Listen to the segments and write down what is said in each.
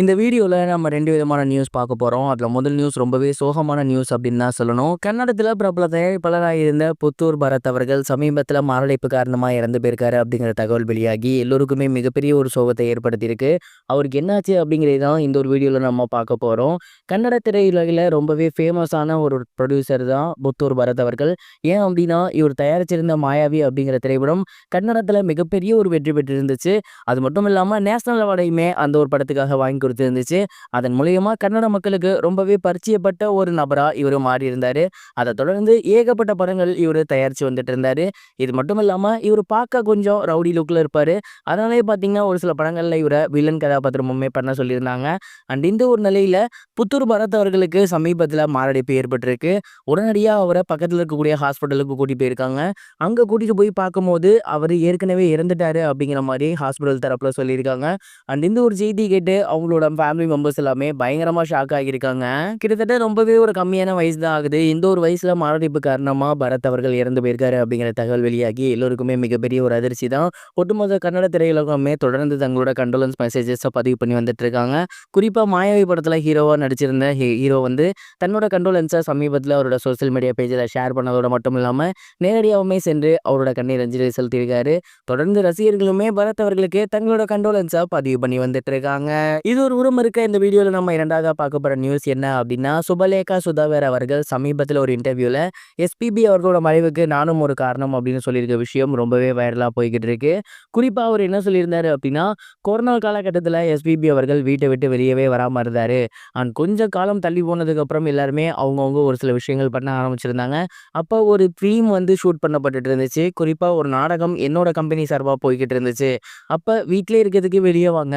இந்த வீடியோவில் நம்ம ரெண்டு விதமான நியூஸ் பார்க்க போகிறோம் அதில் முதல் நியூஸ் ரொம்பவே சோகமான நியூஸ் அப்படின்னு தான் சொல்லணும். கன்னடத்தில் பிரபல தயாரிப்பாளராக இருந்த புத்தூர் பரத் அவர்கள் சமீபத்தில் மரணிப்பு காரணமாக இறந்து போயிருக்காரு அப்படிங்கிற தகவல் வெளியாகி எல்லோருக்குமே மிகப்பெரிய ஒரு சோகத்தை ஏற்படுத்தியிருக்கு. அவருக்கு என்னாச்சு அப்படிங்கிறது தான் இந்த ஒரு வீடியோவில் நம்ம பார்க்க போகிறோம் கன்னட திரையுலகில் ரொம்பவே ஃபேமஸான ஒரு ப்ரொடியூசர் தான் புத்தூர் பரத் அவர்கள். ஏன் அப்படின்னா இவர் தயாரிச்சிருந்த மாயாவி அப்படிங்கிற திரைப்படம் கன்னடத்தில் மிகப்பெரிய ஒரு வெற்றி பெற்றிருந்துச்சு. அது மட்டும் இல்லாமல் நேஷனல் அவார்டையுமே அந்த ஒரு படத்துக்காக வாங்கி கொடுத்துருந்துச்சு. அதன் மூலியமா கன்னட மக்களுக்கு ரொம்பவே பரிச்சயப்பட்ட ஒரு நபராக இவர் மாறி இருந்தார் அதை தொடர்ந்து ஏகப்பட்ட படங்கள் இவர் தயாரித்து வந்துட்டு இருந்தார் இது மட்டும் இல்லாமல் இவர் பார்க்க கொஞ்சம் ரவுடி லுக்கில் இருப்பார். அதனாலே பார்த்தீங்கன்னா ஒரு சில படங்களில் இவரை வில்லன் கதாபாத்திரமுமே பண்ண சொல்லியிருந்தாங்க. அண்ட் இந்த ஒரு நிலையில் புத்தூர் பரத் அவர்களுக்கு சமீபத்தில் மாரடைப்பு ஏற்பட்டிருக்கு. உடனடியாக அவரை பக்கத்தில் இருக்கக்கூடிய ஹாஸ்பிட்டலுக்கு கூட்டிகிட்டு போயிருக்காங்க. அங்கே கூட்டிகிட்டு போய் பார்க்கும்போது அவர் ஏற்கனவே இறந்துட்டாரு அப்படிங்கிற மாதிரி ஹாஸ்பிட்டல் தரப்பில் சொல்லியிருக்காங்க. அண்ட் இந்த ஒரு செய்தி கேட்டு அவங்களோட ஃபேமிலி மெம்பர்ஸ் எல்லாமே பயங்கரமாக ஷாக் ஆகியிருக்காங்க. கிட்டத்தட்ட ரொம்பவே ஒரு கம்மியான வயசு தான் ஆகுது. இந்த ஒரு வயசில் மாரடைப்பு காரணமாக பரத் அவர்கள் இறந்து போயிருக்காரு அப்படிங்கிற தகவல் வெளியாகி எல்லோருக்குமே மிகப்பெரிய ஒரு அதிர்ச்சி தான். ஒட்டுமொத்த கன்னட திரையுலகமே தொடர்ந்து தங்களோட கண்டோலன்ஸ் மெசேஜஸை பதிவு பண்ணி வந்துட்டு இருக்காங்க. குறிப்பாக மாயாவி படத்தில் ஹீரோவாக நடிச்சிருந்த ஹீரோ வந்து தன்னோட கண்டோலன்ஸை சமீபத்தில் அவரோட சோசியல் மீடியா பேஜில் ஷேர் பண்ணதோட மட்டும் இல்லாமல் நேரடியாகவுமே சென்று அவரோட கண்ணீர் அஞ்சலி செலுத்தியிருக்காரு. தொடர்ந்து ரசிகர்களுமே பரத் அவர்களுக்கு தங்களோட கண்டோலன்ஸை பதிவு பண்ணி வந்துட்டு இருக்காங்க. இது ஒரு உரம் இருக்க? இந்த வீடியோவில் நம்ம இரண்டாவதாக பார்க்க போகிற நியூஸ் என்ன அப்படின்னா சுபலேகா சுதாகர் அவர்கள் சமீபத்தில் ஒரு இன்டர்வியூவில் எஸ்பிபி அவர்களோட மறைவுக்கு நானும் ஒரு காரணம் அப்படின்னு சொல்லியிருக்க விஷயம் ரொம்பவே வைரலாக போய்கிட்டு இருக்கு. குறிப்பாக அவர் என்ன சொல்லியிருந்தார் அப்படின்னா கொரோனா காலகட்டத்தில் எஸ்பிபி அவர்கள் வீட்டை விட்டு வெளியவே வராமல் இருந்தார். அண்ட் கொஞ்சம் காலம் தள்ளி போனதுக்கப்புறம் எல்லாருமே அவங்கவுங்க ஒரு சில விஷயங்கள் பண்ண ஆரம்பிச்சிருந்தாங்க. அப்போ ஒரு ஃபிலிம் வந்து ஷூட் பண்ணப்பட்டுட்டு இருந்துச்சு. குறிப்பாக ஒரு நாடகம் என்னோட கம்பெனி சார்பாக போய்கிட்டு இருந்துச்சு. அப்போ வீட்டிலே இருக்கிறதுக்கு வெளியே வாங்க.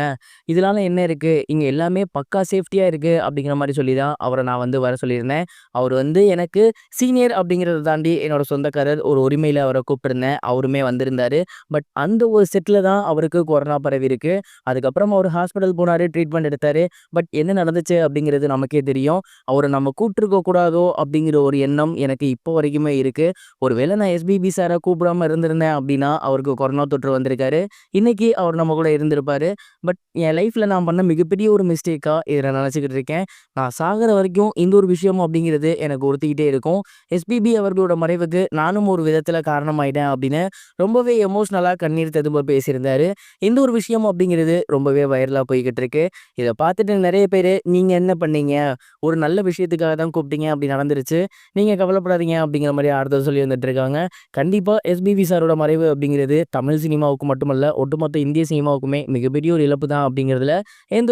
இதனால என்ன இருக்குது இங்கே எல்லாமே பக்கா சேஃப்டியாக இருக்குது அப்படிங்கிற மாதிரி சொல்லி தான் அவரை நான் வந்து வர சொல்லியிருந்தேன். அவர் வந்து எனக்கு சீனியர் அப்படிங்கிறத தாண்டி என்னோட சொந்தக்காரர் ஒரு உரிமையில் அவரை கூப்பிட்டுருந்தேன். அவருமே வந்திருந்தார். பட் அந்த ஒரு செட்டில் தான் அவருக்கு கொரோனா பரவி இருக்கு. அதுக்கப்புறம் அவர் ஹாஸ்பிட்டல் போனார் ட்ரீட்மெண்ட் எடுத்தார். பட் என்ன நடந்துச்சு அப்படிங்கிறது நமக்கே தெரியும். அவரை நம்ம கூப்பிட்டுருக்க கூடாதோ அப்படிங்கிற ஒரு எண்ணம் எனக்கு இப்போ வரைக்குமே இருக்குது ஒருவேளை நான் எஸ்பிபி சாரை கூப்பிடாம இருந்திருந்தேன் அப்படின்னா அவருக்கு கொரோனா தொற்று வந்திருக்காரு. இன்னைக்கு அவர் நம்ம கூட இருந்திருப்பாரு. பட் என் லைஃப்பில் நான் பண்ண மிகப்பெரிய ஒரு மிஸ்டேக்காக இதை நான் நினச்சிக்கிட்டு இருக்கேன். நான் சாகிற வரைக்கும் இந்த ஒரு விஷயம் அப்படிங்கிறது எனக்கு ஒருத்திக்கிட்டே இருக்கும். எஸ்பிபி அவர்களோட மறைவுக்கு நானும் ஒரு விதத்தில் காரணமாயிட்டேன் அப்படின்னு ரொம்பவே எமோஷ்னலாக கண்ணீர் ததும்ப பேசியிருந்தார். இந்த ஒரு விஷயம் அப்படிங்கிறது ரொம்பவே வைரலாக போய்கிட்டு இருக்கு. இதை பார்த்துட்டு நிறைய பேர் நீங்கள் என்ன பண்ணீங்க? ஒரு நல்ல விஷயத்துக்காக தான் கூப்பிட்டீங்க அப்படி நடந்துருச்சு. நீங்கள் கவலைப்படாதீங்க அப்படிங்கிற மாதிரி ஆறுதல் சொல்லி வந்துட்டு இருக்காங்க. கண்டிப்பாக எஸ்பிபி சாரோட மறைவு அப்படிங்கிறது தமிழ் சினிமாவுக்கு மட்டுமல்ல ஒட்டுமொத்த இந்திய சினிமாவுக்குமே மிகப்பெரிய ஒரு இழப்பு தான் அப்படிங்கிறதுல எந்த